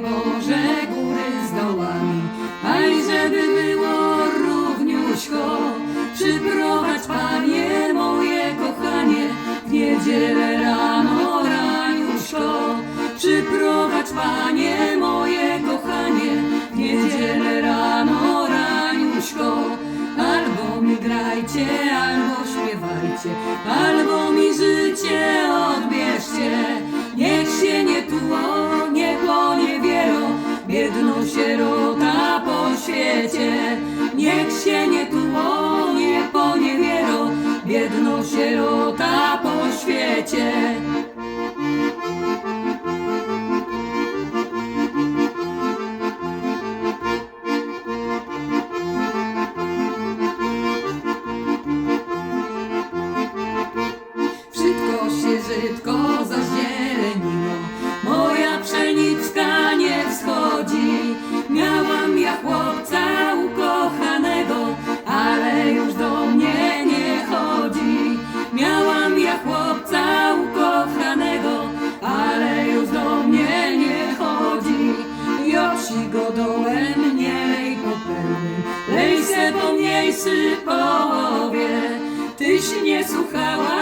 może góry z dołami, aj żeby było równiuśko. Przyprowadź Panie moje kochanie, w niedzielę rano raniuszko. Przyprowadź Panie moje kochanie, w niedzielę rano raniuszko. Albo mi grajcie, albo śpiewajcie, albo mi życie sierota po świecie. Wszystko się żytko połowie. Tyś nie słuchała,